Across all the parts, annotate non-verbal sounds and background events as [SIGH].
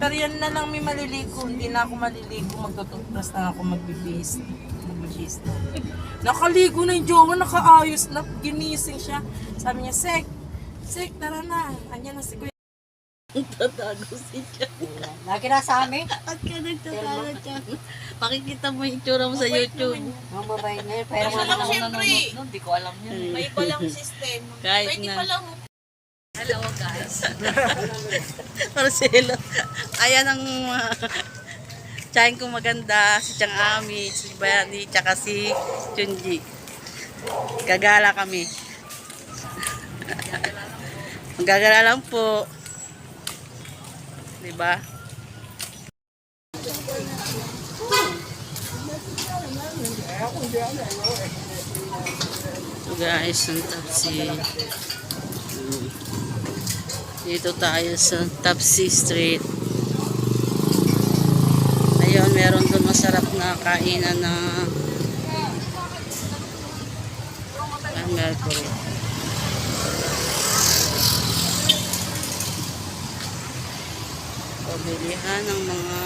Pero yan na lang may maliligo. Hindi na ako maliligo. Magtutupras na ako magbibis. Magbibis na. Nakaligo na yung jowa. Nakaayos na. Ginising siya. Sabi niya, Sek, Sek, tara na. Andiyan na si Kuya. Tatago si Jan. Lagi na sa amin. At ka nagtatawa siya. Makikita mo yung itsura mo sa YouTube. Ang babae na yun. Pero wala siyempre. nanonood. Hindi ko alam yun. May iba lang system. Kahit Pwede na. pa lang. Hello guys. [LAUGHS] Marcelo. Ayan ang mga tsahin kong maganda. Si Chang Ami, si Bayani, tsaka si Chunji. Gagala kami. [LAUGHS] Gagala lang po. Diba? So guys, ang taxi. Dito tayo sa Tapsi Street. Ayun, meron doon masarap na kainan na ang Mercury. Pabilihan ng mga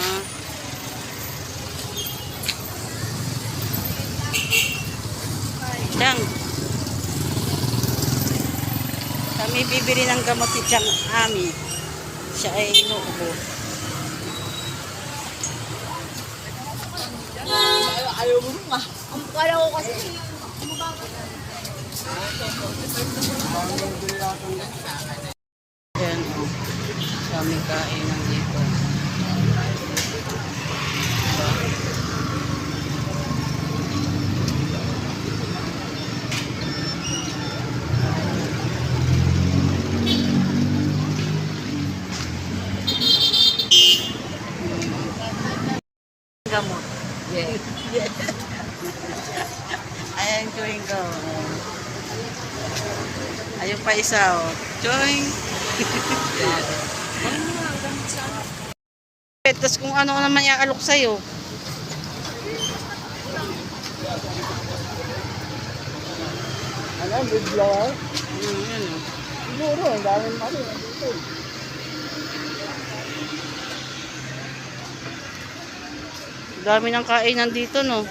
Chang. Kami bibili ng gamot si Chang Ami. Siya ay inuubo. Yan o. Kami kainan dito. Gamot. Yeah. [LAUGHS] Ayan, chewing gum. Ayun pa isa, oh. Chewing. [LAUGHS] Tapos kung ano naman iaalok sa'yo. Ano, bigla ka? Ano, yun, oh. Siguro, ang daming mali. Dito. Dami ng kainan dito, no?